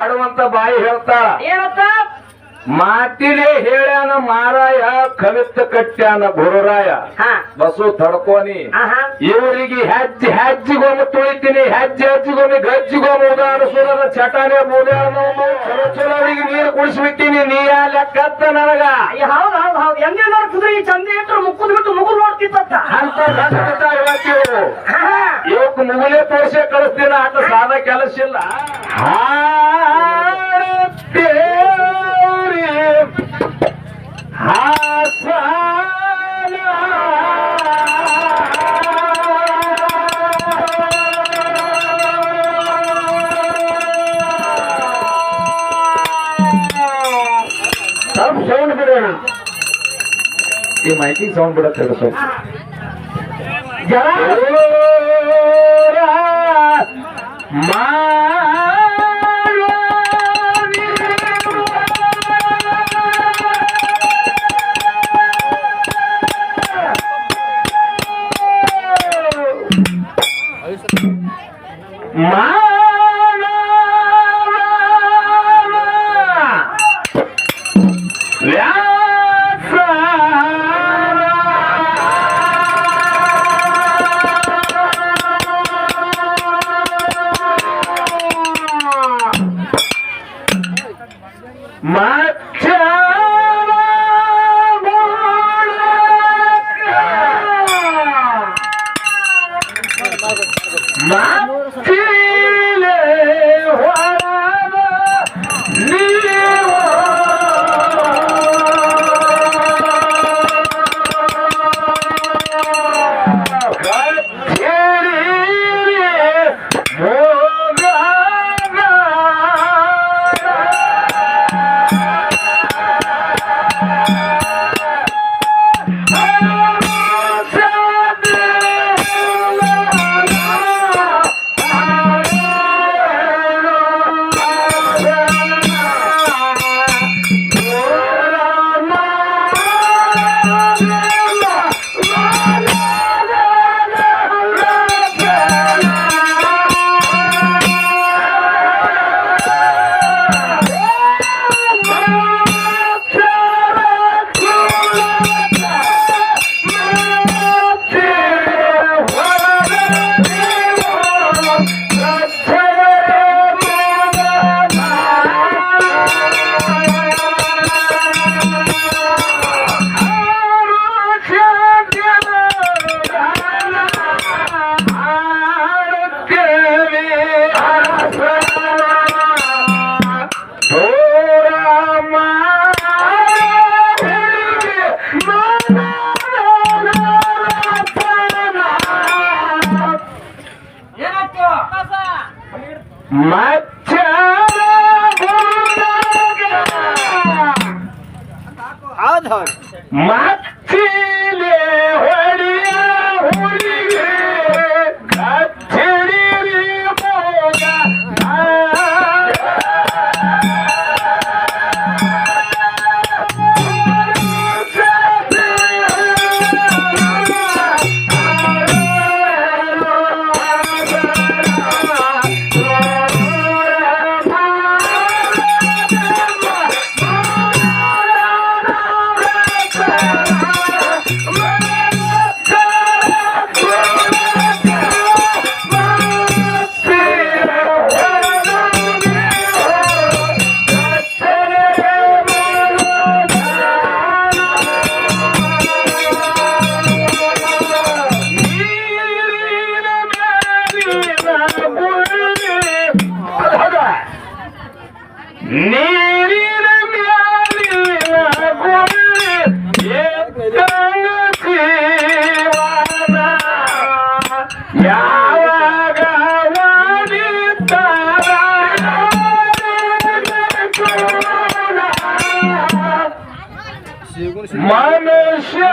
ಆಡುವಂತ ಬಾಯಿ ಹೇಳ್ತಾ ಏನತ್ತ ಮಾತಿಲೆ ಹೇಳ್ಯಾನ ಮಾರಾಯ ಕವಿತ ಕಟ್ಟ್ಯಾನ ಗುರುರಾಯ. ಹಾ. ಬಸು ತಡ್ಕೋನಿ. ಆಹಾ. ಇವರಿಗೆ ಹೆಜ್ಜೆ ಹೆಜ್ಜಿಗೊಮ್ಮೆ ತುಳಿತೀನಿ ಹೆಜ್ಜೆ ಹೆಜ್ಜಿಗೊಮ್ಮೆ ಗಜ್ಜಿಗೊಮ್ಮೆ ಉದಾಹರಿಸೋದ ಚಟಾನೆ ಚಲೋ ಚಲೋ ಅವರಿಗೆ ನೀರು ಕುಡಿಸ್ಬಿಟ್ಟಿನಿ ನೀ ಆ ಲೆಕ್ಕತ್ತ ನನಗ? ಹೌದ್ ಹೌದ್ ಹೌದ್. ಎಂದೇನಾರ ಕುದುರೆ ಚಂದ ಇಟ್ರು ಮುಕ್ಕುದ್ ಬಿಟ್ಟು ಮುಗುಲ್ ನೋಡ್ತಿತ್ತ ಅಂತ. ಇವಕ್ ಮುಗುಲೇ ತೋರಿಸೇ ಕಳಿಸ್ತೀನ ಆಟ ಸಾಧ ಕೆಲಸ ಇಲ್ಲ. ಹಾ ಈ ಮೈಕಿಂಗ್ ಸೌಂಡ್ ಬಿಡತ್ತೆ ಸ್ವಲ್ಪ ಜರ ಮತ್ತಿಲೆ मनुष्य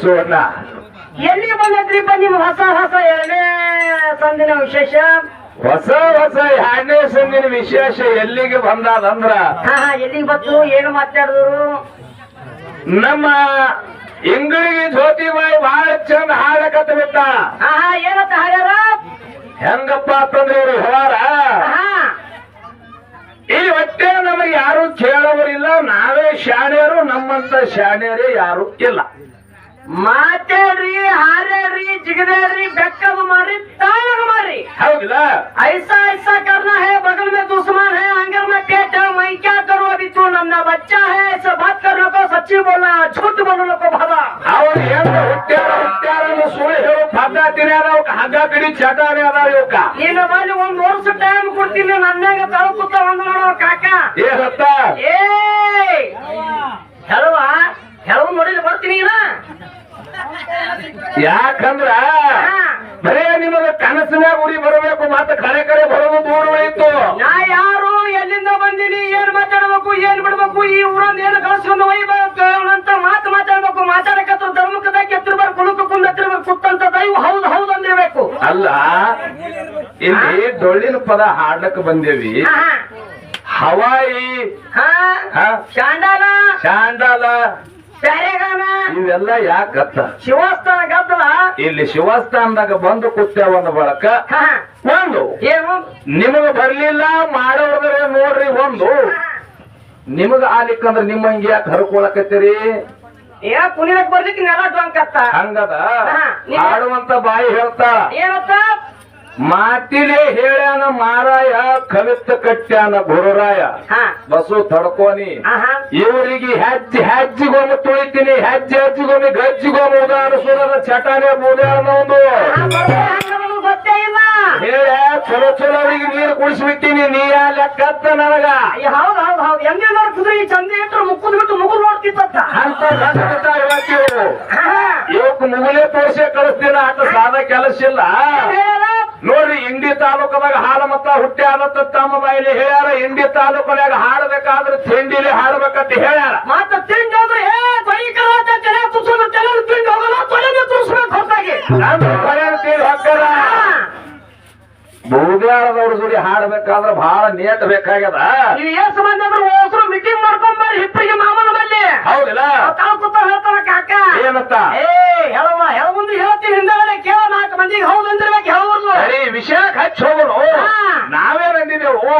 ಸುವರ್ಣ ಎಲ್ಲಿ ಬಂದ್ರಿಪ್ಪ ನಿಮ್ ಹೊಸ ಹೊಸ ಎರಡನೇ ಸಂದಿನ ವಿಶೇಷ? ಹೊಸ ಹೊಸ ಎರಡನೇ ಸಂದಿನ ವಿಶೇಷ ಎಲ್ಲಿಗೆ ಬಂದಾದಂದ್ರ? ಹಾ ಹಾ ಎಲ್ಲಿಗೆ ಬಂತು? ಏನು ಮಾತಾಡಿದ್ರು ನಮ್ಮ ಇಂಗಳಿಗೆ ಜ್ಯೋತಿಬಾಯಿ ಬಹಳ ಚಂದ ಹಾಡಕತ್ತ ಬಿಟ್ಟ ಹಾ ಹಾ ಏನಂತ ಹಾಡ್ಯಾರ? ಹೆಂಗಪ್ಪ ಅಂತಂದ್ರೆ ಇವ್ರು ಹೇಳಾರ ಹಾ. ಈ ಹೊಟ್ಟೆ ನಮಗೆ ಯಾರು ಕೇಳೋರಿಲ್ಲ ನಾವೇ ಶಾಣ್ಯರು ನಮ್ಮಂತ ಶಾಣ್ಯರೇ ಯಾರು ಇಲ್ಲ. ಮಾತೇರಿ ಹಾರೇರಿ ಜಿಗದೇರಿ ಬೆಕ್ಕದ ಮಾರಿ ತಾಳಗ ಮಾರಿ ಹೌದಿಲ್ಲ? ಐಸಾ ಐಸಾ ಕರ್ನ ಹೇ ಬಗಲ್ ಮೇ ದುಶ್ಮನ್ ಹೇ ಅಂಗರ್ ಮೇ ಪೇಟ್ ಹೇ ಮೈ ಕ್ಯಾ ಕರು ಅಭಿ ತು? ನನ್ನ ಬಚ್ಚಾ ಹೇ ಸೊ ಬಾತ್ ಕರ್ ಲೋಕೋ ಸಚ್ಚಿ ಬೋಲಾ ಝೂಟ್ ಬೋಲ ಲೋಕೋ ಭಾವಾ. ಅವ್ರು ಏನ್ ಹುಟ್ಟ್ಯಾರ ಹುಟ್ಟ್ಯಾರ ಸುಳ್ಳು ಹೇಳೋ ಹಗ್ಗ ತಿರ್ಯಾರ ಅವಕ್ ಹಗ್ಗ ಕಡಿ ಚಟಾರ ಅದಾವ ಇವಕ್ಕ ನೀನು ಬಲ್ಲಿ ಒಂದ್ ವರ್ಷ ಟೈಮ್ ಕೊಡ್ತೀನಿ ನನ್ನಾಗ ತಳ ಕುತ್ತ ಒಂದು ನೋಡೋ ಕಾಕ. ಏ ಸತ್ತ ಏ ಯಾಕಂದ್ರ ಬರೇ ನಿಮಗ ಕನಸಿನಾಗ ಉರಿ ಬರಬೇಕು ಮತ್ತೆ ಕರೆ ಕಡೆ ಬರೋದು ದೂರ ಉಳಿಯಿತು ನಾ ಯಾರು ಎಲ್ಲಿಂದ ಬಂದಿನಿ ಏನ್ ಮಾತಾಡ್ಬೇಕು ಏನ್ ಬಿಡ್ಬೇಕು ಈ ಊರೊಂದ್ ಏನ್ ಕಳ್ಸ್ಕೊಂಡು ಒಯ್ಬೇಕು ಅಂತ ಮಾತು ಮಾತಾಡ್ಬೇಕು ಮಾತಾಡಕತ್ರ ಬರ ಎತ್ತಿರ್ಬೇಕು ಕುಳುಕು ಎತ್ತರ ಎತ್ತಿರ್ಬೇಕು ಕುತ್ತಂತ ದೈವ ಹೌದು ಹೌದು ಅಂದಿರ್ಬೇಕು. ಅಲ್ಲ ಇಲ್ಲಿ ಡೊಳ್ಳಿನ ಪದ ಹಾಡ್ಲಕ್ ಬಂದೇವಿ. ಹವಾಯಿ. ಶಾಂಡಾಲ. ಶಾಂಡಾಲ. ಇವೆಲ್ಲ ಯಾಕತ್ತ ಶಿವಸ್ಥಾನ ಗದ್ದಲ? ಇಲ್ಲಿ ಶಿವಸ್ಥಾನದಾಗ ಬಂದು ಕೂತೇವ ಅಂದ ಬಳಕ? ಒಂದು. ಏನು? ನಿಮಗ ಬರ್ಲಿಲ್ಲ ಮಾಡೋದ್ರ ನೋಡ್ರಿ ಒಂದು. ನಿಮಗ ಆಲಿಕ್ಕಂದ್ರ ನಿಮ್ಮ ಹಂಗೆ ಯಾಕೆ ಹರ್ಕೊಳಕತ್ತೀರಿ? ಕುಣಿಲಕ್ ಬರ್ಲಿಕ್ಕೆ ನೆಲ ಡೊಂಕತ್ತ ಹಂಗದ? ಹಾಡುವಂತ ಬಾಯಿ ಹೇಳ್ತಾ. ಏನತ್ತ? ಮಾತಿಲೆ ಹೇಳ್ಯಾನ ಮಾರಾಯ ಕವಿತ ಕಟ್ಟ್ಯಾನ ಗುರುರಾಯ. ಹಾ. ಬಸು ತಡ್ಕೋನಿ. ಇವರಿಗೆ ಹೆಜ್ಜೆ ಹೆಜ್ಜಿಗೊಮ್ಮೆ ತುಳಿತೀನಿ ಹೆಜ್ಜೆ ಹೆಜ್ಜಿಗೊಮ್ಮೆ ಗಜ್ಜಿಗೊಮ್ಮೆ ಉದಾಹರಿಸೋದ ಚಟಾನೆ ಆ ಹಂಗ ಗೊತ್ತೇ ಇಲ್ಲ. ಹೇಳ ಚಲೋ ಚಲೋ ಅವರಿಗೆ ನೀರು ಕುಡಿಸ್ಬಿಟ್ಟಿನಿ ನೀ ಯಾ ಲೆಕ್ಕತ್ತ ನನಗ. ಹೌದು ಹೌದ್ ಹೌದ್. ಹೌದ್ ಹೆಂಗೇನಾರ ಈ ಚಂದ ಇಟ್ರು ಮುಕ್ಕುದ್ ಬಿಟ್ಟು ಮುಗು ನೋಡ್ತಿತ್ತ ಅಂತ ಇವತ್ತು ಮುಗುಲೆ ತೋರ್ಸೆ ಕಳಿಸ್ತೀನ ಆಟ ಸಾದ ಕೆಲಸ ಇಲ್ಲ. ನೋಡ್ರಿ ಇಂಡಿ ತಾಲೂಕದಾಗ ಹಾಲ ಮತ್ತ ಹುಟ್ಟಿ ಆದತ್ತ ತಮ್ಮ ಬಾಯಿಲಿ ಹೇಳ್ಯಾರ ಇಂಡಿ ತಾಲೂಕದಾಗ ಹಾಡಬೇಕಾದ್ರೆ ತಿಂಡಿಲಿ ಹಾಡ್ಬೇಕಂತ ಹೇಳ್ಯಾರ. ಮತ್ತ ತಿಂಡಿ ಅಂದ್ರೆ ಏ ಬೈಕರ ಅಂತ ತಲೆ ತುಸೋದು ತಲೆ ತಿಂಡಿ ಹೋಗಲ್ಲ ತೊಲೆನೇ ತುರ್ಸ್ಬೇಕು ಹೊರತಾಗಿ ನಮ್ಮ ಕರೆಂಟ್ ಹೊಕ್ಕದ. ಬೂದ್ಯಾಳದವ್ರ ಜೋಡಿ ಹಾಡ್ಬೇಕಾದ್ರ ಬಹಳ ನೇಟ್ ಬೇಕಾಗ್ಯದ. ನೀವು ಏಸ್ ಮಂದಿ ಅಂದ್ರೆ ಹೋಸ್ರು ಮೀಟಿಂಗ್ ಮಾಡ್ಕೊಂಡ್ ಬರ್ರಿ ಹಿಪ್ಪಿಗೆ ಮಾಮನ ಬಲ್ಲಿ. ಹೌದಿಲ್ಲ? ತಾವು ಕೂತ ಹೇಳ್ತಾರ ಕಾಕ. ಏನಂತ? ಏ ಹೇಳವ್ವ ಹೇಳ ಮುಂದೆ ಹೇಳ್ತೀನಿ ಹಿಂದಗಡೆ ಕೇಳ ನಾಲ್ಕು ಮಂದಿಗೆ ಹೌದು ಅಂದಿರ್ಬೇಕು ಹೇಳೋರ್ಲು ಸರಿ ವಿಷಯಕ್ಕೆ ಹಚ್ಚಿ ಹೋಗೋಣ. ನಾವೇನ್ ಅಂದಿದ್ದೆವು?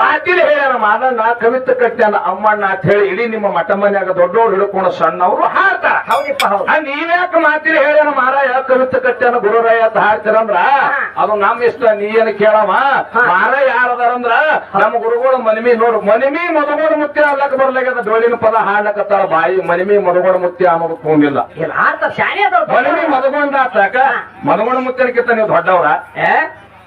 ಮಾತಿಲಿ ಹೇಳ್ಯಾರ ಮಾದಣ್ಣ ಕವಿತ ಕಟ್ಟ್ಯಾನ ಅಮ್ಮಣ್ಣ ಅಂತ ಹೇಳಿ ಇಡೀ ನಿಮ್ಮ ಮಠ ಮನ್ಯಾಗ ದೊಡ್ಡವ್ರು ಹಿಡ್ಕೊಂಡು ಸಣ್ಣವರು ಹಾಡ್ತಾರ. ನೀವ್ಯಾಕೆ ಮಾತಿಲಿ ಹೇಳ್ಯಾನ ಮಾರಾಯ ಕವಿತ ಕಟ್ಟ್ಯಾನ ಗುರುರಾಯ ಅಂತ ಹಾಡ್ತೀರಂದ್ರ? ಅದು ನಮ್ ಇಷ್ಟ ನೀ ಏನ್ ಕೇಳವ? ಮಾರ ಯಾರದಾರಂದ್ರ? ನಮ್ಮ ಗುರುಗಳು ಮನಿಮಿ ನೋಡು ಮನಿಮಿ ಮದುಗೋಡ ಮುತ್ತಿ ಅಲ್ಲಕ್ ಬರ್ಲಾಗ್ಯದ ಡೋಳಿನ ಪದ ಹಾಡ್ಲಕತ್ತಾಳ ಬಾಯಿ. ಮನಿಮಿ ಮದುಗೋಡ ಮುತ್ಯ ಅನ್ನೋದು ಕೂಗಿಲ್ಲ. ಮನಿಮಿ ಮದಗೊಂಡ ಮದಗೊಂಡ ಮುತ್ಯನಕ್ಕಿಂತ ನೀವು ದೊಡ್ಡವ್ರ? ಏ?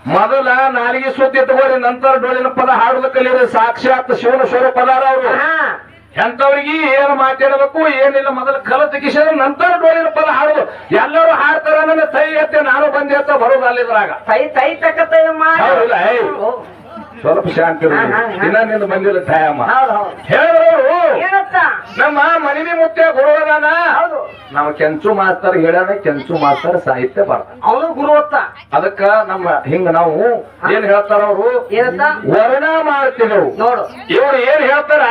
ಮೊದಲ ನಾಲಿಗೆ ಸುದ್ದಿ ತಗೋರಿ ನಂತರ ಡೊಳ್ಳಿನ ಪದ ಹಾಡುದ ಕಲಿಯೋರಿ. ಸಾಕ್ಷಾತ್ ಶಿವನ ಸ್ವರೂಪ ಅವರು. ಹಾ. ಎಂತವ್ರಿಗೆ ಏನ್ ಮಾತಾಡಬೇಕು ಏನಿಲ್ಲ ಮೊದಲು ಕಲತ ಕಿಶನ ನಂತರ ಡೋಲಿನ ಪದ ಹಾಡುದು. ಎಲ್ಲರೂ ಹಾಡ್ತಾರ ನನ್ನ ತೈ ಎತ್ತೆ ನಾನು ಬಂದೆ ಅಂತ ಬರೋದು ಅಲ್ಲಿದ್ರಾಗ. ತೈ ತೈ ತಕ್ಕ. ಸ್ವಲ್ಪ ಶಾಂತಿ ಇನ್ನ ನಿಂದ ಬಂದಿಲ್ಲ ತಾಯಮ್ಮ ಹೇಳ ನಮ್ಮ ಮನವಿ ಮುತ್ಯ ಗುರುವದಾನ ಹೌದು. ನಾವು ಕೆಂಚು ಮಾಸ್ತರ್ ಹೇಳ್ಯಾನ ಕೆಂಚು ಮಾಸ್ತರ್ ಸಾಹಿತ್ಯ ಬರ್ತಾನ ಅವನು ಗುರುವತ್ತ ಅದಕ್ಕ ನಮ್ಮ ಹಿಂಗ ನಾವು ಏನ್ ಹೇಳ್ತಾರ ಅವರು? ವರ್ಣ ಮಾಡ್ತೀವಿ ನೋಡು. ಇವ್ರು ಏನ್ ಹೇಳ್ತಾರ?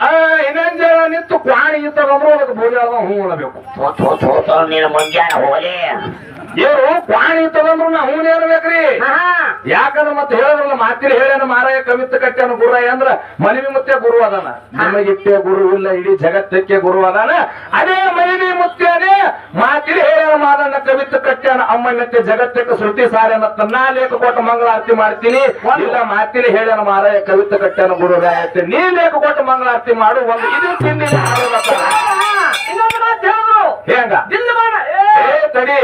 ಆ, ಇನ್ನೊಂದ್ ಜನ ನಿಂತು ಕ್ವಾಣಿ ಇತ್ತಂದ್ರು ಅದಕ್ಕೆ ಬೋಲಿ ಹೂ ಹೋಗಲಿ. ಇವ್ರು ಪ್ರಾಣಿ ತಗೊಂಡ್ರು ನಾ ಹೂನ್ ಏರ್ಬೇಕ್ರಿ ಹಾ ಯಾಕಂದ್ರ ಮತ್ತೆ ಹೇಳಿದ್ರಲ್ಲ ಮಾತಿರಿ ಹೇಳ್ಯಾನ ಮಾರಾಯ ಕವಿತ ಕಟ್ಟ್ಯಾನ ಗುರು ಅಂದ್ರ ಮನವಿ ಮುತ್ತೆ ಗುರು ಅದಾನ. ನಮಗಿತ್ತೆ ಗುರು ಇಲ್ಲ ಇಡೀ ಜಗತ್ತಕ್ಕೆ ಗುರು ಅದಾನ. ಅದೇ ಮನವಿ ಮುತ್ಯನೇ ಮಾತಿರಿ ಹೇಳ್ಯಾನ ಮಾದಣ್ಣ ಕವಿತ ಕಟ್ಟ್ಯಾನ ಅಮ್ಮನಕ್ಕೆ ಜಗತ್ತಕ್ಕೆ ಶ್ರುತಿ ಸಾರ್ಯಾನತ್ತ ನಾ ಲೇಖ ಕೊಟ್ಟ ಮಂಗಳಾರತಿ ಮಾಡ್ತೀನಿ. ಇಲ್ಲ ಮಾತಿರಿ ಹೇಳ್ಯಾನ ಮಾರಾಯ ಕವಿತ ಕಟ್ಟ್ಯಾನ ಗುರು ಅಂತ. ನೀ ಲೇಖ ಕೊಟ್ಟ ಮಂಗಳಾರತಿ ಮಾಡು ಒಂದು ಇದು ಹೇಳಿದ್ರು ಹೆಂಗ ಏ. ತಡಿ.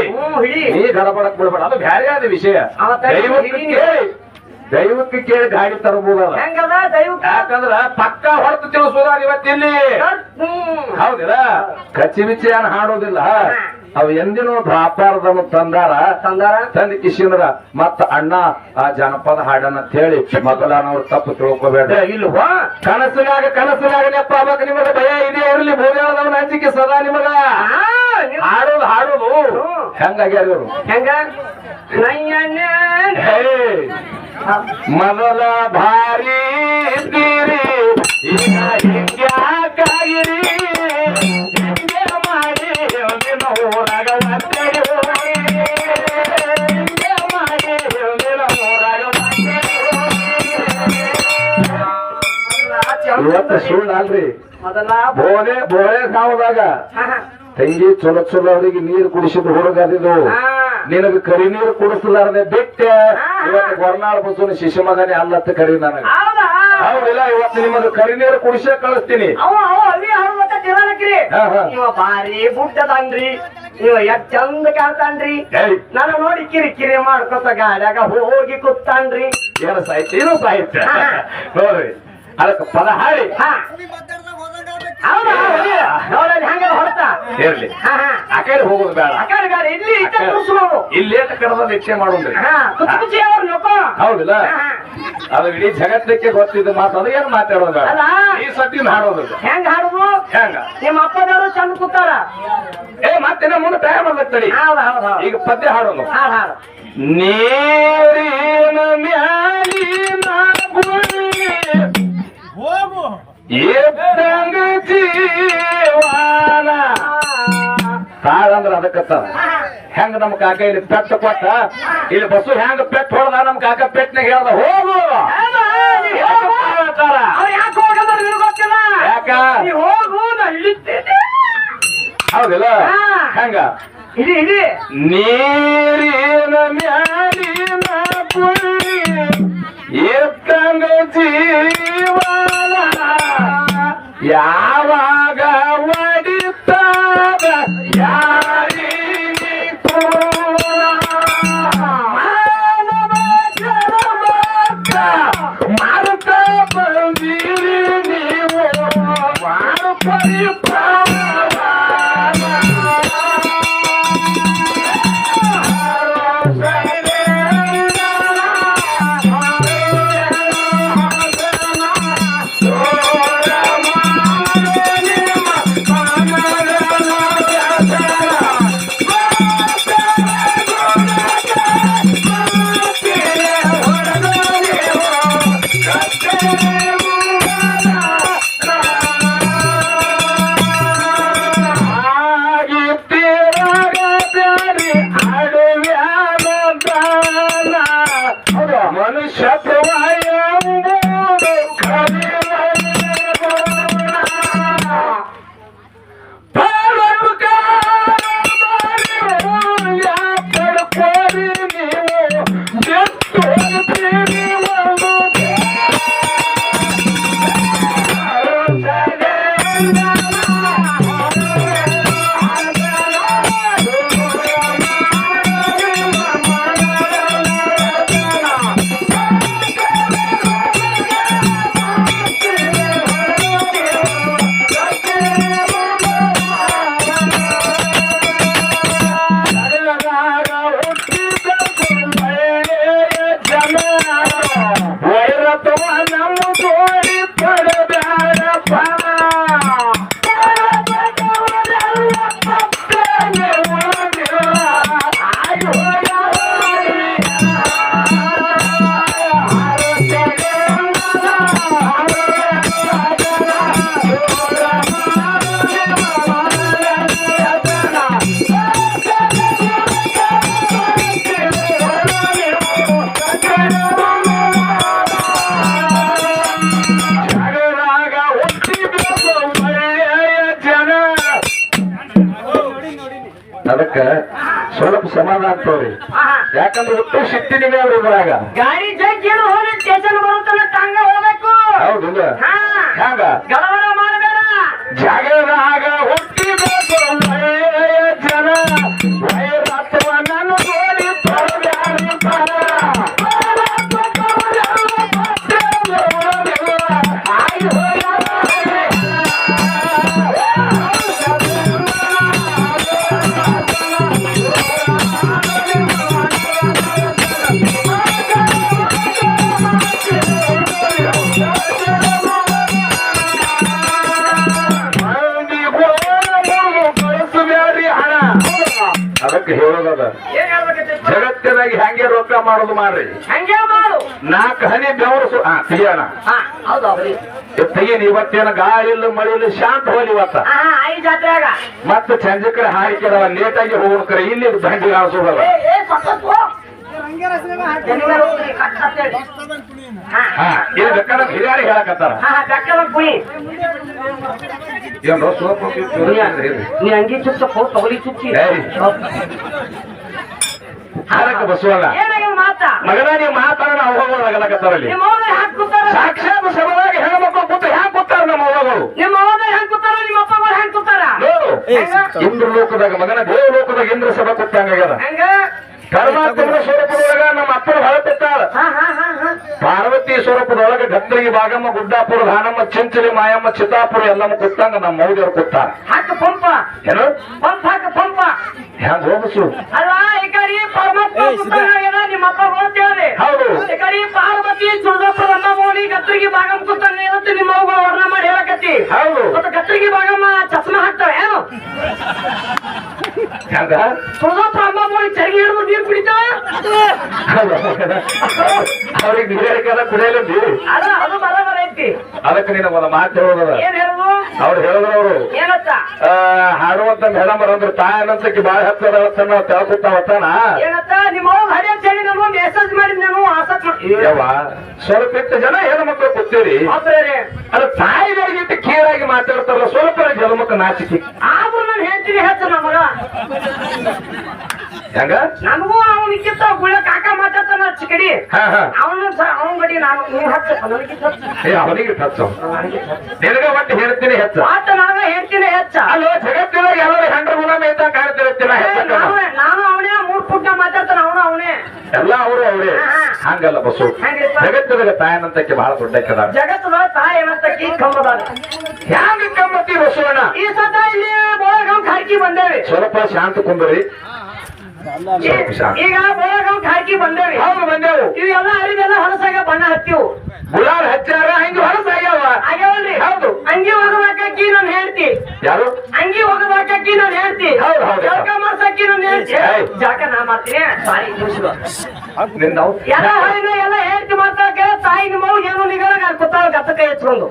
ನೀ ಗಡಬಡಕ್ ಬಿಡ್ಬೇಡ. ಅದು ಬ್ಯಾರೆ ಆದ ವಿಷಯ. ದೈವಕ್ಕೆ. ಕೇಳಿ. ದೈವಕ್ಕೆ ಕೇಳಿ ಗಾಡಿ ತರಬಹುದಲ್ಲ ಹೆಂಗದ? ದೈವಕ್ಕೆ? ಯಾಕಂದ್ರ ಪಕ್ಕ ಹೊರತು ತಿಳಿಸೋದ ಇವತ್ತಿಲ್ಲಿ. ಹೌದಿಲ್ಲ? ಕಚ್ಚಿ ಬಿಚ್ಚಿ ಏನ್ ಹಾಡೋದಿಲ್ಲ ಅವ್ ಎಂದಿನೂ ದ್ವಾಪಾರದನ್ನು ತಂದಾರ. ತಂದಾರ? ತಂದ ಕಿಶಿಂದ್ರ ಮತ್ತ ಅಣ್ಣ ಆ ಜನಪದ ಹಾಡನ್ನ ಅಂತ ಹೇಳಿ ಮಕ್ಕಳ ನಾವು ತಪ್ಪು ತಿಳ್ಕೊಬೇಡ ಇಲ್ವಾ ಕನಸಿನಾಗ ಕನಸಿನಾಗ ನೆಪ್ಪ ನಿಮಗ ಭಯ ಇದೆ ಇರಲಿ ಭೂಮಿಯೊಳದವನ ಅಂಜಿಕೆ ಸದಾ ನಿಮಗ. ಹಾಡೋದು ಹಾಡೋದು. ಹೆಂಗಾಗ್ಯಾರ ಇವರು? ಹೆಂಗ? ಮೊದಲ ಭಾರಿ ಇದ್ದೀರಿ ಈಗ ಹಿಂಗ್ಯಾಕಾಗಿರಿ ಇವತ್ತು ಸುಳ್ಳು ಅಲ್ರಿ ಬೋಳೆ ಬೋಳೆ ಹಾ. ತಂಗಿ ಚಲೋ ಚಲೋ ಅವರಿಗೆ ನೀರು ಕುಡಿಸಿದ ಹುಡುಗದಿದು. ನಿನಗ ಕರಿ ನೀರು ಕುಡಿಸಲಾರದೆ ಬಿಟ್ಟೆ. ಇವತ್ತು ಗೊರ್ನಾಳ ಬಸವನ ಶಿಶು ಮಗನೇ ಅಲ್ಲತ್ತ ಕರಿ ನನಗ. ಹೌದಾ? ಹೌದಿಲ್ಲ ಇವತ್ತು ನಿಮಗ ಕರಿ ನೀರು ಕುಡಿಸೇ ಕಳಿಸ್ತೀನಿ. ಭಾರಿ ಬುಡ್ಡದನ್ರಿ. ಇವ ಎಷ್ಟ್ ಚಂದ ಕಾಣ್ತಾನ್ರಿ ನಾನು ನೋಡಿ ಕಿರಿ ಕಿರಿ ಮಾಡ್ಕೊತ ಗಾಡ್ಯಾಗ ಹೋಗಿ ಕೂತಾನ್ರಿ. ಏನು ಸಾಹಿತ್ಯ ಏನು ಸಾಹಿತ್ಯ. ನೋಡ್ರಿ. ಅದಕ್ಕೆ ಪದ ಹಾಡಿ. ಇರ್ಲಿ. ಹೋಗೋದು ಬೇಡ. ಇಲ್ಲಿ ಕಡದ ನಿಕ್ಷೆ ಮಾಡೋದ್ರಿ ಹೌದಿಲ್ಲ? ಅದು ಇಡೀ ಜಗತ್ತಕ್ಕೆ ಗೊತ್ತಿದ್ದ ಮಾತು. ಅದು ಏನು ಮಾತಾಡೋದು ಬೇಡ. ಈ ಸತಿನ ಹಾಡೋದು ಹೆಂಗ ಹಾಡುದು? ಹೆಂಗ? ನಿಮ್ಮ ಅಪ್ಪನವರು ಚಂದ ಕೂತಾರ. ಏ ಮತ್ತೆ ಮುಂದೆ ಟೈಮ್ ಹೌದು ಈಗ ಪದ್ಯ ಹಾಡೋದು. ಹಾಡು ಹಾಡು. ನೀರಿನ ಮ್ಯಾಲಿನ ಗುಳಿ ಎದ್ದಂಗ ಜೀವಾನ. ತಾಳಂದ್ರ ಅದಕ್ಕತ್ತ ಹೆಂಗ ನಮ್ ಕಾಕ ಇಲ್ಲಿ ಪೆಟ್ಟು ಕೊಟ್ಟ? ಇಲ್ಲಿ ಬಸ್ಸು ಹೆಂಗ ಪೆಟ್ಟು ಹೊಡೆದ? ನಮ್ ಕಾಕ ಪೆಟ್ನಾಗ ಹೇಳ್ದ ಹೋಗು. ಹೌದಿಲ್ಲ. ಹೆಂಗ? ನೀರಿನ ಮ್ಯಾಲಿನ ಪುರಿ ಎತ್ತಂಗ ಜೀವನ. ಯಾವಾಗ ಒಡಿತಾದ ಯಾರಿ? ಮಾನವ ಜನ್ಮಕ್ಕ ಮಾರುತ ಬಂದಿರಿ ನೀವು ಮಾರು ಅದಕ್ಕ ಸ್ವಲ್ಪ ಸಮಾಧಾನ ಆಗ್ತಾವ್ರಿ. ಯಾಕಂದ್ರೆ ಶಕ್ತಿ ನಿಮಗೆ ಅವ್ರ ಇದ್ರಾಗ. ಗಾಡಿ ಜಗ್ಗಿನ ಹೋಗಿ ಸ್ಟೇಷನ್ ಬರುತ್ತಲ್ಲ ತಂಗ ಹೋಗ್ಬೇಕು. ಹೌದಿಲ್ಲ ಹ್ಯಾಂಗ? ಗಡಬಡ ಮಾಡಬೇಡ. ಜಗದಾಗ ಹುಟ್ಟಿ ಒಳ್ಳೆಯ ಜನ. ವೈರತ್ವ ನನ್ನ ಅದಕ್ಕೆ ಹೇಳೋದದ ಜಗತ್ತಿನಾಗಿ ಹೆಂಗೆ ರೊಕ್ಕ ಮಾಡೋದು ಮಾಡ್ರಿ ನಾಲ್ಕು ಹನಿ ಬೆವರು ಸು ಹಾ ತೆಗಿಯೋಣ ತೆಗೀನಿ ಇವತ್ತೇನ ಗಾಳಿ ಮಳಿ ಮಳೆ ಇಲ್ಲ ಶಾಂತ ಹೋಲಿ ಇವತ್ತ ಮತ್ತೆ ಸಂಜೆ ಹಾರಿಕೆದವ ಲೇಟಾಗಿ ಹೋಗ್ಕರ ಕರೆ ಇಲ್ಲಿ ಬಂಡಿ ಆಡಿಸೋದಲ್ಲ ಇದು ಬೇಕಾದ್ರೆ ಹೇಳಕತ್ತಾರ. ಸೋಪ್ ಹೋಗಿ ನೀ ಹಂಗೆ ಚುಚ್ಚಪ್ಪ ತಗೊಲಿ ಚುಚ್ಚಿ. ಹಾರಕ್ಕೆ ಮಾತ. ಮಗನ ನೀವು ಮಾತಾಡೋಣ ಅವ್ವಗಳು ಆಗಲಕತ್ತಾರಲ್ಲಿ ಸಾಕ್ಷಾತ್ ಸಭವಾಗಿ ಹೆಣ್ಮಕ್ಳು ಕೂತು ಹ್ಯಾಂಗ ಕೂತಾರ ನಮ್ಮ ಅವ್ವಗಳು? ನಿಮ್ಮ ಅವ್ವ ಹೆಂಗ್ ಕೂತಾರ ನಿಮ್ಮ ಅಪ್ಪಗಳು ಹೆಂಗ್ ಕೂತಾರ? ನೋಡು. ಇಂದ್ರ ಲೋಕದಾಗ ಮಗನ ದೇವ ಲೋಕದಾಗ ಇಂದ್ರ ಸಭೆ ಕೂತಾಂಗ ಹೆಂಗ? ಪರಮಾತ್ಮನ ಸ್ವರೂಪದೊಳಗ ನಮ್ಮ ಅಪ್ಪನ ಹೊರತಿರ್ತಾಳ ಹಾ ಹಾ ಹಾ ಹಾ. ಪಾರ್ವತಿ ಸ್ವರೂಪದೊಳಗ ಗದ್ದರಿಗೆ ಭಾಗಮ್ಮ ಗುಡ್ಡಾಪುರ ಧಾನಮ್ಮ ಚಂಚಲಿ ಮಾಯಮ್ಮ ಚಿತ್ತಾಪುರ ಎಲ್ಲಮ್ಮ ಕೂತಂಗ ನಮ್ಮ ಮೌದಿಯರು ಕುತ್ತಾರ ಹಾಕ ಪಂಪ. ಏನು? ಪಂಪ್ ಹಾಕ ಪಂಪ. ಹೆಂಗ ಹೋಗಸು ಅಲ್ಲ ಈ ಕಡೆ ಪರಮಾತ್ಮ ಹೌದು. ಈ ಕಡೆ ಪಾರ್ವತಿ ಗತ್ರಿಗೆ ಕೂತಾನೆ ನಿಮ್ಮ ಅವ್ವ ವರ್ಣ ಮಾಡಿ ಹೇಳಕತ್ತಿ. ಹೌದು. ಮತ್ತೆ ಗತ್ರಿಗೆ ಭಾಗಮ್ಮ ಚಸ್ಮಾ ಹಾಕ್ತಾವೆ ಏನು? ಚರಿಗೆ ಹಿಡಿದು ನೀರು ಕುಡಿತಾವ ಅವ್ರಿಗೆ ನೀರಿಗೆಲ್ಲ ಅದು ಬರೋಬರ ಐತಿ. ಅದಕ್ಕೆ ನಿನಗೆ ಒಂದು ಮಾತು ಹೇಳೋದದ. ಏನ್ ಹೇಳುದು? ಅವ್ರು ಹೇಳಿದ್ರು ಅವರು. ಏನತ್ತ? ಹಾಡುವಂತ ಮೇಡಮ್ ಅಂದ್ರೆ ತಾಯನಂತಕ್ಕೆ ಬಾಳ ಹತ್ತಿರ ತಿಳ್ಕೊತಾವತ್ತಾನ ಏನತ್ತ? ನಿಮ್ಮ ಹರಿ ಅಂತ ಹೇಳಿ ನಾನು ಮೆಸೇಜ್ ಮಾಡಿ ನಾನು ಆಸಕ್ ಯವ್ವ ಸ್ವಲ್ಪ ಇತ್ತು ಜನ ಹೆಣ್ಣು ಮಕ್ಕಳು ಕೂತೀರಿ. ಅದು ಕೇರ್ ಆಗಿ ಮಾತಾಡ್ತಾರಲ್ಲ ಸ್ವಲ್ಪ ಜಲಮಕ್ಕ ನಾಚಿಕೆ. ಆದ್ರೂ ನಾನು ಹೇಳ್ತೀನಿ ಹೆಚ್ಚು ನಮಗ ಹೆಂಗ ನನಗೂ ಅವನಿಕ್ಕಿಂತ ಗುಳ್ಳ ಕಾಕ ಮಾತಾಡ್ತಾನ ಚಿಕಡಿ ಅವನು ಅವನ ಗಡಿ ನಾನು ನೀವು ಹಚ್ಚ ಅವನಿಗೆ ಹಚ್ಚ. ನನಗಿಂತ ಹಚ್ಚ. ನಿನಗ ಒಟ್ಟು ಹೇಳ್ತೀನಿ ಹೆಚ್ಚ. ಮಾತ ನಾಗ ಹೇಳ್ತೀನಿ ಹೆಚ್ಚ. ಅಲ್ಲೋ ಜಗತ್ತಿನಾಗ ಎಲ್ಲರೂ ಹೆಂಡ್ರ ಗುಲಾಮ ಅಂತ ನಾನು ನಾನು ಅವನೇ ಮೂರ್ ಪುಟ್ಟ ಮಾತಾಡ್ತಾನ ಅವನು ಅವನೇ. ಎಲ್ಲ ಅವರು ಅವರೇ. ಹಂಗಲ್ಲ ಬಸ್ಸು? ಜಗತ್ತಿನಾಗ ತಾಯನಂತಕ್ಕೆ ಬಹಳ ದೊಡ್ಡ ಕದ. ಜಗತ್ತದ ತಾಯಿ ಅಂತ ಕಂಬದಾನ ಹ್ಯಾಂಗ ಕಮ್ಮತಿ ಬಸವಣ್ಣ? ಈ ಸತ ಇಲ್ಲಿ ಬೋಳಗಾಂವ್ ಖಾರ್ಕಿ ಬಂದೇವಿ. ಸ್ವಲ್ಪ ಶಾಂತ ಕುಂದ್ರಿ. ಈಗ ಬೆಳಗಾವ್ ಖಾಕಿ ಬಂದೇವಿ. ಹೌದು ಬಂದೇವು. ಇವೆಲ್ಲ ಅರಿವೆಲ್ಲ ಹೊಲಸಾಗ ಬಣ್ಣ ಹತ್ತಿವು. ಗುಲಾಲ್ ಹಚ್ಚಾರ ಹಂಗೆ ಹೊಲಸಾಗ್ಯಾವ ಆಗ್ಯಾವಲ್ರಿ? ಹೌದು. ಅಂಗಿ ಒಗದಾಕಿ ನಾನು ಹೇಳ್ತಿ. ಯಾರು? ಅಂಗಿ ಒಗದಾಕಿ ನಾನು ಹೇಳ್ತಿ. ಹೌದು, ಹೌದು. ಜಳಕ ಮಾಡ್ಸಕ್ಕಿ ನಾನು ಹೇಳ್ತಿ. ಜಳಕ ನಾ ಮಾಡ್ತೀನಿ. ಸಾರಿ ಮುಗಿಸುವ ನಿಂದ ಎಲ್ಲ ಹೊಳಿನ ಎಲ್ಲ ಹೇಳ್ತಿ ಮಾತಾಕ ತಾಯಿ ನಿಮ್ಮ ಏನು ನಿಗರ ಕೂತಾಳ ಗತ್ತ ಕೈ ಹಚ್ಕೊಂಡು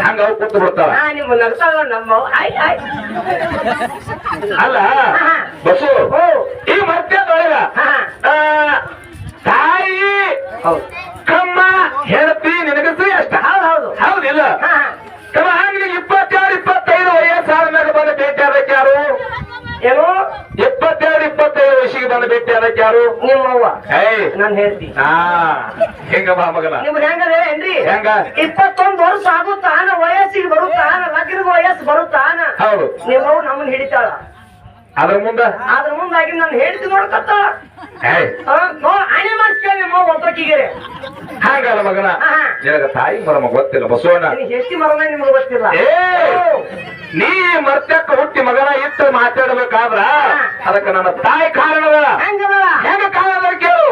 ಹಂಗ ಅವು ಕೂತು ಬಿಡ್ತಾವ ಹಾ ನಿಮ್ಮ ನಗ್ತಾಳ ನಮ್ಮ ಅಲ್ಲ. ಬಸ್ಸು ಓ ಈ ಮಧ್ಯದೊಳಗ ಹಾ. ಆ, ತಾಯಿ ಕಮ್ಮ ಹೆಂಡತಿ ಸರಿ ಅಷ್ಟ. ಹೌದು ಹೌದು. ಹೌದಿಲ್ಲ. ಕಮ್ಮ ಹಂಗೆ ಇಪ್ಪತ್ತೆರಡು ಇಪ್ಪತ್ತೈದು ವಯಸ್ಸಾದ ಮೇಲೆ ಬಂದ ಭೇಟಿ ಆದಕ್ಕೆ ಯಾರು? ಏನು? ಇಪ್ಪತ್ತೆರಡು ಇಪ್ಪತ್ತೈದು ವಯಸ್ಸಿಗೆ ಬಂದ ಭೇಟಿ ಆದಕ್ಕೆ ಯಾರು? ನಿಮ್ಮ ಅವ್ವ ಏಯ್. ನಾನು ಹೇಳ್ತಿ ಹಾ. ಹೆಂಗ ಬಾ ಮಗನ? ಏನ್ರಿ? ಹೆಂಗ? ಇಪ್ಪತ್ತೊಂದು ವರ್ಷ ಆಗುತ್ತಾನ ವಯಸ್ಸಿಗೆ ಬರುತ್ತಾನ ಲಗ್ನದ ವಯಸ್ಸು ಬರುತ್ತಾನ ಹೌದು. ನಿಮ್ಮವ್ ನಮ್ಮನ್ನ ಹಿಡಿತಾಳ. ಅದ್ರ ಮುಂದ? ಮುಂದಾಗಿ ನಾನು ಹೇಳ್ತಿ ನೋಡ್ಕತ್ತ? ಆನೆ ಮಾಡಿಸ್ಕೇಳಿ ನಿಮ್ಮ ಒಬ್ಬಾಕಿಗೆ ಹಾಗಲ್ಲ ಮಗನ. ನಿನಗ ತಾಯಿ ಮರಮ ಗೊತ್ತಿಲ್ಲ ಬಸವಣ್ಣ. ಎಷ್ಟಿ ಮರನ ನಿಮ್ಗೆ ಗೊತ್ತಿಲ್ಲ? ಏ ನೀ ಮರ್ತಕ್ಕ ಹುಟ್ಟಿ ಮಗನ ಇಟ್ಟು ಮಾತಾಡ್ಬೇಕಾದ್ರ ಅದಕ್ಕೆ ನನ್ನ ತಾಯಿ ಕಾರಣದ ಹೆಂಗ ಕಾರಣದ ಕೇಳು?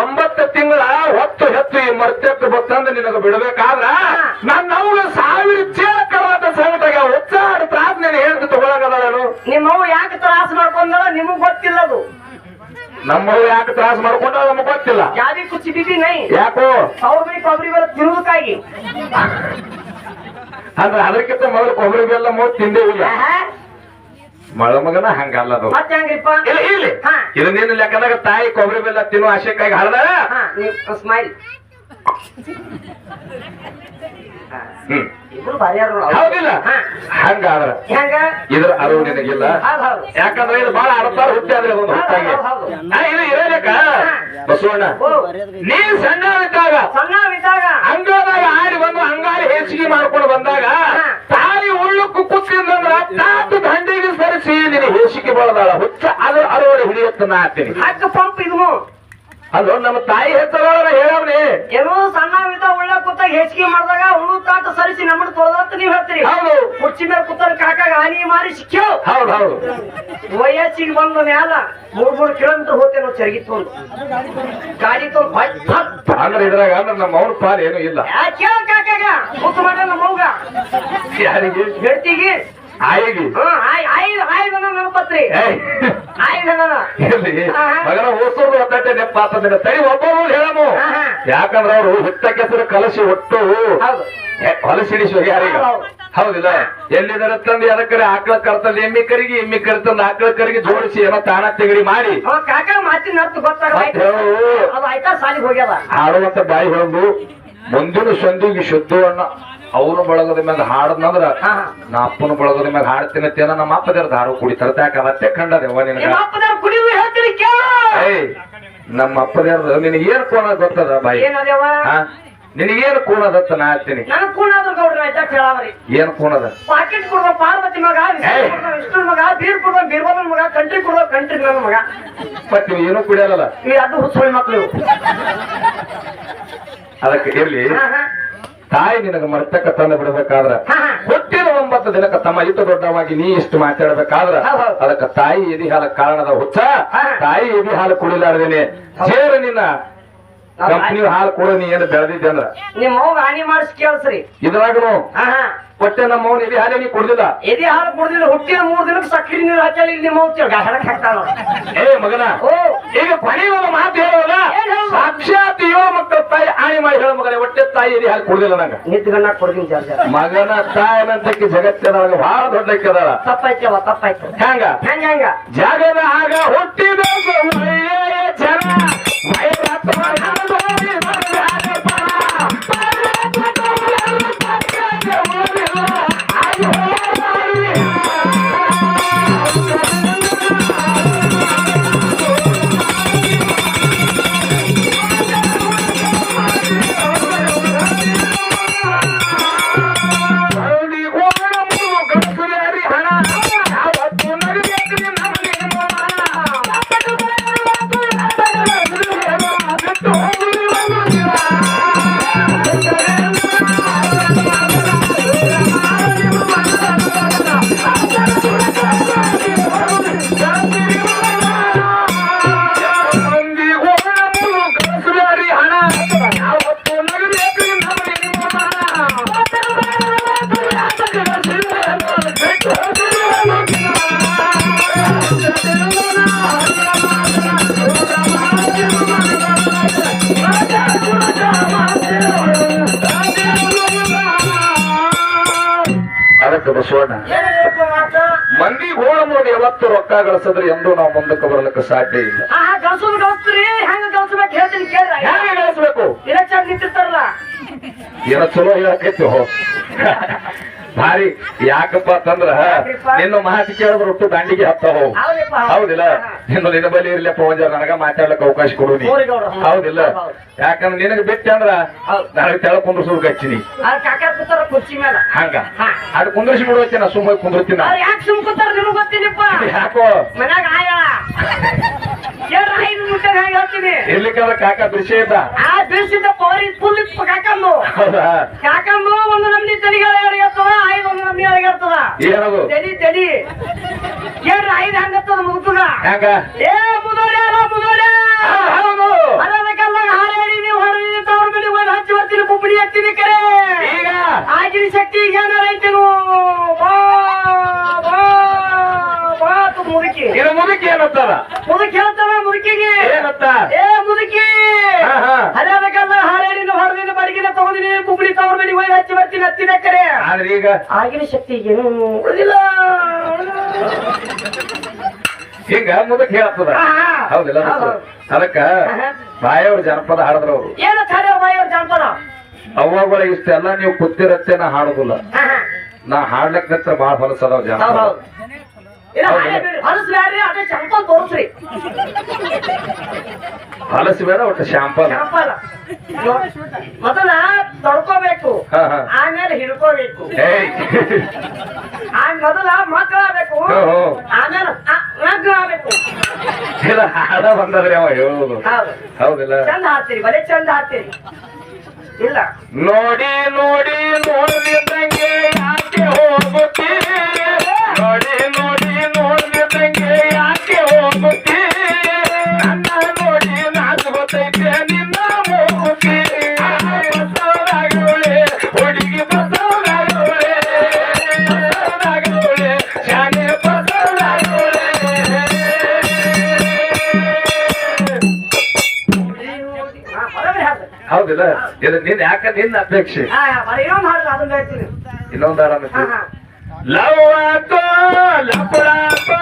ಒಂಬತ್ತು ತಿಂಗಳ ಹೊತ್ತು ಹೆತ್ತು ಈ ಮರ್ತಕ್ಕ ಬತ್ತಂದ್ರೆ ನಿನಗ ಬಿಡಬೇಕಾದ್ರ ನನ್ನ ಅವ್ಗ ಸಾವಿರ ಚೇಳ ಕಳವಾದ ಸಂಗಟಾಗ ಉತ್ಸಾಹ ಪ್ರಾರ್ಥನೆ ಹೇಳ್ದು ತಗೊಳಗದಳು ನಾನು ನಿಮ್ಮವು ಯಾಕೆ ಮಾಡ್ಕೊಂಡಳ ನಿಮಗ್ ಗೊತ್ತಿಲ್ಲ ಅದು. ನಮ್ಮವ್ರು ಯಾಕೆ ತ್ರಾಸ ಮಾಡ್ಕೊಂಡ ನಮಗ್ ಗೊತ್ತಿಲ್ಲ. ಜಾದಿ ಕುಚ್ಚಿ ಬಿದ್ದಿ ನೈ? ಯಾಕೋ? ಅವ್ರ ಬೈ ಕೊಬ್ಬರಿ ಬೆಲ್ಲ ತಿರುವುದಕ್ಕಾಗಿ ಅಂದ್ರೆ ಅದಕ್ಕಿಂತ ಮೊದಲು ಕೊಬ್ಬರಿ ಬೆಲ್ಲ ಮೂತ್ ತಿಂದೇವಿಲ್ಲ ಆಹಾ. ಮಳ ಮಗನ ಹಂಗಲ್ಲ ಅದು. ಮತ್ತೆ ಹೆಂಗ್ರಿಪ್ಪ? ಇಲ್ಲ ಇಲ್ಲಿ. ಹಾ. ಇದು ಲೆಕ್ಕದಾಗ ತಾಯಿ ಕೊಬ್ಬರಿ ಬೆಲ್ಲ ತಿನ್ನೋ ಆಶಯಕ್ಕಾಗಿ ಹಳದ ಸ್ಮೈಲ್. ಇಬ್ರು ಹೌದಿಲ್ಲ? ಹಾ. ಹಂಗಾದ್ರ ಹೆಂಗ? ಇದ್ರ ಅರಿವು ನಿನಗಿಲ್ಲ ಹೌದು ಯಾಕಂದ್ರೆ ಇದು ಬಹಳ ಹುಟ್ಟಿ ಆದ್ರೆ ಇದು ಬಸವಣ್ಣ ನೀ ಸಣ್ಣ ಇದ್ದಾಗ ಸಣ್ಣವಿದ್ದಾಗ. ಅಂಗಳದಾಗ ಆಡಿ ಬಂದು ಅಂಗಾರಿ ಹೆಚ್ಚಿಗೆ ಮಾಡ್ಕೊಂಡು ಬಂದಾಗ ತಾಯಿ ಉಳ್ಳು ಕುತ್ತಿಂದಂದ್ರ ತಾತು ದಂಡಿಗೆ ಸರಿಸಿ ನಿನ್ನ ಹೇಸಿಗೆ ಬಳದಾಳ ಹುಚ್ಚ ಅದ್ರ ಅರವಳಿ ಹಿಡಿಯತ್ತ ನಾ ಹಾಕ್ತೀನಿ ಹಕ್ಕ ಪಂಪ್ ಇದು ಅದು ನಮ್ಮ ತಾಯಿ ಹೆಸರವರ ಹೇಳವ್ರಿ ಏನೋ ಸಣ್ಣವಿದ್ದ ಉಳ್ಳ ಕೂತಾಗ ಹೆಚ್ಚಿಗೆ ಮಾಡಿದಾಗ ಸರಿಸಿ ನಮ್ಮನ್ನ ತೊಳೆದಂತ ನೀವ್ ಹೇಳ್ತೀರಿ. ಹೌದು. ಕುರ್ಚಿ ಮೇಲೆ ಕುತ್ತಲ್ ಕಾಕಾಗ ಹಾನಿ ಮಾರಿ ಸಿಕ್ಕೋ ಹೌದು ಹೌದು. ವಯಸ್ಸಿಗೆ ಬಂದ ಮ್ಯಾಲ ಮೂರ್ ಮೂರ್ ಕಿಲೋಮೀಟರ್ ಹೋಗ್ತೇನೋ ಚರಗಿ ತೊಂದು ಗಾಡಿ ಥಪ್. ಅಂದ್ರೆ ಇದ್ರಾಗ ಅಂದ್ರೆ ನಮ್ಮ ಅವ್ರ ಪಾಲ್ ಏನು ಇಲ್ಲ. ಯಾಕೆ ಕೇಳ ಕಾಕಾಗ? ಮುತ್ತು ಮಾಡ ನಮ್ಮ ಯಾರಿಗೆ? ಹೇಳ್ತೀಗಿ ಆಯಿಗೆ ಮಗನ ಓಸೋದು ಒತ್ತಟ್ಟೆ ನೆಪ್ಪ ಆತಂದ್ರೆ ತೈ ಒಬ್ಬರು ಹೇಳಮು. ಯಾಕಂದ್ರ ಅವರು ಹುತ್ತ ಕೆಸರು ಕಲಸಿ ಒಟ್ಟು ಹೊಲಸಿಡಿಸುವ ಯಾರೀಗ? ಹೌದು. ಹೌದಿಲ್ಲ? ಎಲ್ಲಿದರ ತಂದು? ಅದಕ್ಕೆ ಆಕಳ ಕರ್ತಂದು ಎಮ್ಮಿ ಕರಿಗಿ ಎಮ್ಮಿ ಕರ್ತಂದು ಆಕಳ ಕರಿಗಿ ಜೋಡಿಸಿ ಏನೋ ತಾಣ ತೆಗಡಿ ಮಾಡಿ. ಆಡುವಂತ ಬಾಯಿ ಹೊಂದು ಮುಂದಿನ ಸಂದಿಗೆ ಶುದ್ಧವನ್ನ. ಅವನು ಬಳಗದ ಮ್ಯಾಗ ಹಾಡದ್ನಂದ್ರ. ನಾ ಅಪ್ಪನ ಬಳಗದ ಮ್ಯಾಗ ಹಾಡ್ತೀನಿ ತೇನ ನಮ್ಮ ಅಪ್ಪದೇ ದಾರು ಕುಡಿತಾರ. ಯಾಕ ಅವತ್ತೆ ಕಂಡದೇವ ನಿನಗ? ನಿಮ್ಮ ಏಯ್ ಅಪ್ಪದೇರ್ದ ನಿನಗೆ ಏನ್ ಕೋಣ ಗೊತ್ತದ ಬಾಯಿ? ನಿನಗೇನು ಕೋಣದತ್ತ ನಾ ಹೇಳ್ತೀನಿ. ಏನ್ ಕೋಣದ ಪಾಕೆಟ್ ಕೊಡುವ ಪಾರ್ವತಿ ಮಗ. ವಿಷ್ಣು ಮಗ ಬೀರ್ ಕೊಡುವ ಬೀರ್ಬಲ್ ಮಗ ಕಂಟ್ರಿ ಕೊಡುವ ಕಂಟ್ರಿ ನನ್ನ ಮಗ. ಬಟ್ ನೀವು ಏನು ಕುಡಿಯಲ್ಲ ಅದು ಹುಸುಳಿ ಮಕ್ಳು. ಅದಕ್ಕೆ ಇರ್ಲಿ. ತಾಯಿ ನಿನಗ ಮರ್ತಕ್ಕ ತಂದು ಬಿಡಬೇಕಾದ್ರ ಹುಟ್ಟಿನ. ಹುಟ್ಟಿದ ಒಂಬತ್ತು ದಿನಕ್ಕ ತಮ್ಮ ಇಷ್ಟು ದೊಡ್ಡವಾಗಿ ನೀ ಇಷ್ಟು ಮಾತಾಡಬೇಕಾದ್ರ. ಅದಕ್ಕ ತಾಯಿ ಎದಿ ಹಾಲ ಕಾರಣದ ಹುಚ್ಚ ತಾಯಿ ಎದಿಹಾಲ ಕುಡಿಲಾರ್ದೇನೆ ಜೇರ ನಿನ್ನ ಕಂಪ್ನಿ ಹಾಲು ಕೊಡು ನೀ ಏನು ಬೆಳೆದಿದ್ದೆ ಅಂದ್ರ. ನಿಮ್ಮ ಅವ್ಗ ಹಾನಿ ಮಾಡಿಸಿ ಕೇಳ್ಸ್ರಿ. ಇದ್ರಾಗನು ಹಾ ಹಾ. ಹೊಟ್ಟೆ ನಮ್ಮ ಅವನ ಎದಿ ಹಾಲೇ ನೀ ಕುಡ್ದಿಲ್ಲ. ಎದೆ ಹಾಲು ಕುಡ್ದಿಲ್ಲ ಹುಟ್ಟಿದ ಮೂರ್ ದಿನಕ್ಕೆ ಸಕ್ಕರೆ ನೀರು ಹಾಕಿ ನಿಮ್ಮ ಹೋಗ್ತೀವಿ ಗಹಡಕ್ ಹಾಕ್ತಾನ ಏ ಮಗನ ಓ. ಈಗ ಕೊನೆಯ ಒಂದು ಮಾತು ಹೇಳೋಲ್ಲ? ಸಾಕ್ಷಾತ್ ಏಳು ಮಕ್ಕಳ ತಾಯಿ ಆಣಿ ಮಾಡಿ ಹೇಳ ಮಗನ ಒಟ್ಟೆ ತಾಯಿ ಎದಿ ಹಾಲು ಕುಡ್ದಿಲ್ಲ ನಂಗ. ನಿಂತ್ಕೊಂಡ ಕೊಡ್ತೀನಿ ಜರ ಜರ. ಮಗನ ತಾಯಿನಂತಕ್ಕೆ ಜಗತ್ತಿನೊಳಗೆ ಬಹಳ ದೊಡ್ಡಕ್ಕಿದಾಳ ತಪ್ಪಾಯ್ತವ ತಪ್ಪಾಯ್ತು. ಹೆಂಗ? ಹೆಂಗ ಹೆಂಗ? ಜಗದ ಆಗ ಹುಟ್ಟಿದ ಜನ. ಭೈರತ್ವ ಬಸವಣ್ಣ ಮಂದಿ ಹೋಳ ನೋಡಿ ಯಾವತ್ತು ರೊಕ್ಕ ಗಳಿಸಿದ್ರೆ ಎಂದೂ ನಾವು ಮುಂದಕ್ಕೆ ಬರಲಿಕ್ಕೆ ಸಾಧ್ಯ ಇಲ್ಲ. ಗಳಿಸ್ಬೇಕು ಏನೋ ಚಲೋ ಹೇಳಕೈತಿ ಹೋ. ಭಾರಿ ಯಾಕಪ್ಪ ಅಂತಂದ್ರ ನಿನ್ನ ಮಾತು ಕೇಳಿದ್ರೆ ಒಟ್ಟು ದಾಂಡಿಗೆ ಹತ್ತಾವ. ಹೌದಿಲ್ಲ? ನಿನ್ನ ನಿನ್ನ ಬಳಿ ಇರ್ಲಪ್ಪ ಒಂದ್ ನನಗ ಮಾತಾಡ್ಲಕ್ ಅವಕಾಶ ಕೊಡು ನೀ. ಹೌದಿಲ್ಲ? ಹೌದು. ಯಾಕಂದ್ರೆ ನಿನಗೆ ಬಿಟ್ಟೆ ಅಂದ್ರ. ನನಗೆ ತೆಳ ಕುಂದ್ರಸು ಹಚ್ಚಿನಿ. ಹಂಗ. ಅದು ಕುಂದ್ರಿಸಿ ಬಿಡುವತ್ತೆ ನಾ ಸುಮ್ಮನೆ ಕುಂದ್ರತಿನ ಯಾಕೆ ಇರ್ಲಿಕ್ಕಾದ್ರೆ ಕಾಕ ಬಿಸಿ ಇದ್ದ? ಹೌದಾ? ಕಾಕಂದು ಒಂದು ನಮ್ನಿ ತಲೆಗಳ ಎಡಗಿರ್ತದ ಐದು ಒಂದು ನಮ್ನಿ ಎಡಗಿರ್ತದ ಏನದು ತಲಿ ತಲಿ. ಏನ್ರ ಐದು ಹಂಗತ್ತದ ಯಾಕ? ಏ ಮುದೋರೆ ಅಲ್ಲ ಮುದೋರೆ ಆ, ಹೌದು. ಅಲ್ಲದಕ್ಕೆಲ್ಲ ಹಾರೇಡಿ ನೀವು ಹೊರಡಿ ತವ್ರ ಮೇಲೆ ಒಂದು ಹಚ್ಚಿ ಬರ್ತೀನಿ ಬುಬ್ಬಡಿ ಹಚ್ಚಿನಿ ಕರೆ. ಈಗ? ಆಗಿನ ಶಕ್ತಿ ಈಗ ಏನಾರ ಐತೇನು? ಬಾ ಬಾ ಬಾ ತು ಮುದುಕಿ. ಇದು ಮುದುಕಿ ಏನಂತಾರ? ಮುದುಕಿ ಹೇಳ್ತಾವ ಮುದುಕಿಗೆ. ಏನಂತ ಏ ಮುದುಕಿ. ಹರಿಯಾದಕ್ಕೆಲ್ಲ ಹಾರೇಡಿನ ಹೊರದಿನ ಬಡಗಿನ ತಗೊಂಡಿನಿ ಕುಂಬಳಿ ಮೇಲೆ ಹೋಗಿ ಹಚ್ಚಿ ಬರ್ತೀನಿ ಹತ್ತಿನ ಕರೆ ಆದ್ರೆ ಈಗ ಆಗಿನ ಶಕ್ತಿ ಏನು ಉಳಿದಿಲ್ಲ. ಹಿಂಗ ಮುದಕ್ ಹೇಳ್ತದ. ಹೌದಿಲ್ಲ ಹೌದು. ಅದಕ್ಕ. ಬಾಯವ್ರ ಜನಪದ ಹಾಡಿದ್ರ ಅವ್ರು. ಏನು ಚಾರ್ಯ ಬಾಯಿ ಅವ್ರ ಜಾನಪದ? ಅವಾಗಳ ಇಷ್ಟೆಲ್ಲ ನೀವು ಕೂತಿರತ್ತೆ ನಾ ಹಾಡುದಿಲ್ಲ. ನಾ ಹಾಡ್ಲಕ್ ಬಾಳ ಹೊಲಸದಾವ್ ಹೌದ್. ಹೊಲಸು ಬೇರೆ ಅದೇ ಚಂಪಲ್ ತೋರಿಸ್ರಿ. ಹಲಸು ಬೇಡ ಒಟ್ಟು ಶಾಂಪಲ್ ಚಂಪಲ್ ಮೊದಲ ತೊಡ್ಕೋಬೇಕು. ಆಮೇಲೆ ಹಿಡ್ಕೋಬೇಕು. ಆ ಮೊದಲ ಮಕ್ಕಳಾಗಬೇಕು. ಆಮೇಲೆ ಆ- ಆಗಬೇಕು. ಇಲ್ಲ ಹಾಡ ಬಂದದ್ರಿ ಅವ ಹೇಳುದು ಹೌದು. ಹೌದಿಲ್ಲ? ಚಂದ ಹಾಡ್ತೀರಿ ಬರೀ ಚಂದ ಹಾಡ್ತೀರಿ. ಇಲ್ಲ. ನೋಡಿ ನೋಡಿ ನೋಡಿದಂಗೆ ಯಾಕೆ ಹೋಗುತ್ತಿ ನೋಡಿ ಹೌದಿಲ್ಲ? ಇದು ನಿನ್ ಯಾಕ ನಿನ್ನ ಅಪೇಕ್ಷೆ ಇನ್ನೊಂದು ಆರಾಮ ಲವ್ ಆತೋ ಲಪಡಾತೋ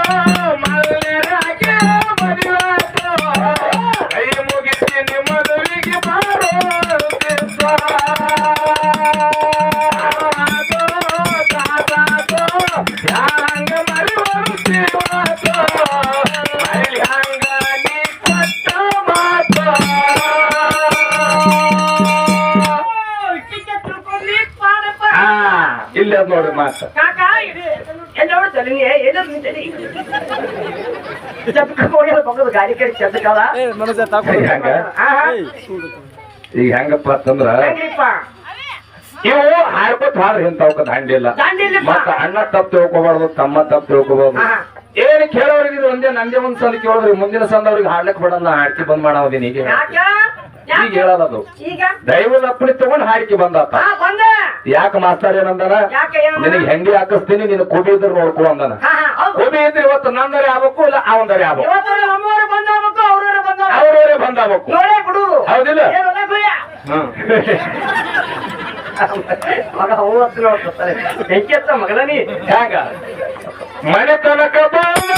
ನೋಡಿ ಮಾತು. ಕಾಕ ಎಲ್ಲ ನೋಡ್ತಾರೆ ನೀ ಎಲ್ಲ ನಿಂತೇಳಿ ಚಪ್ಕ ಹೋಗ್ಯಾರ ಬಗ್ಗದ ಗಾಡಿ ಕಡೆ ಈಗ ಹೆಂಗಪ್ಪ ಅಂತಂದ್ರ ಇವು ಹಾಡ್ಕೊತ್ ಹಾಡ್ರಿ ಇಂಥವಕ್ಕ ದಾಂಡಿಲ್ಲ. ಮತ್ತ ಅಣ್ಣ ತಪ್ಪು ತಿಳ್ಕೊಬಾರ್ದು ತಮ್ಮ ತಪ್ಪು ತಿಳ್ಕೊಬಾರ್ದು. ಏನ್ ಕೇಳೋರಿಗೆ ಇದು ಒಂದೇ ನಂದೇ ಒಂದ್ ಸಲ ಕೇಳಿದ್ರಿ ಮುಂದಿನ ಸಂದ ಅವ್ರಿಗೆ ಹಾಡ್ಲಕ್ ಬಿಡಲ್ಲ ಹಾಡ್ಕಿ ಬಂದ್ ಮಾಡಿ ಈಗ. ಯಾಕ? ಈಗ ಹೇಳಲ್ಲ ಹೇಳೋದು ಈಗ? ಲಪ್ಪಣಿ ತಗೊಂಡ್ ಹಾಡ್ಕಿ ಬಂದಾತ. ಯಾಕ ಮಾಸ್ತಾರ್ ಏನಂದಾನ ನಿನಗೆ ಹೆಂಗೆ ಹಾಕಿಸ್ತೀನಿ ನೀನು ಕೋಬಿ ಇದ್ರೆ ನೋಡ್ಕೊ ಅಂದಾನ. ಕೋಬಿ ಇದ್ರೆ ಇವತ್ತು ನಂದರೆ ಆಗ್ಬೇಕು ಇಲ್ಲ ಅವಂದರೆ ಆಗ್ಬೇಕು? ಅವ್ರವ್ರ ಬಂದಾಗಬೇಕು. ಹೌದಿಲ್ಲ? ಮಗನ ನೀ? ಹ್ಯಾಂಗ? ಮನೆ ತನಕ ಬಂದ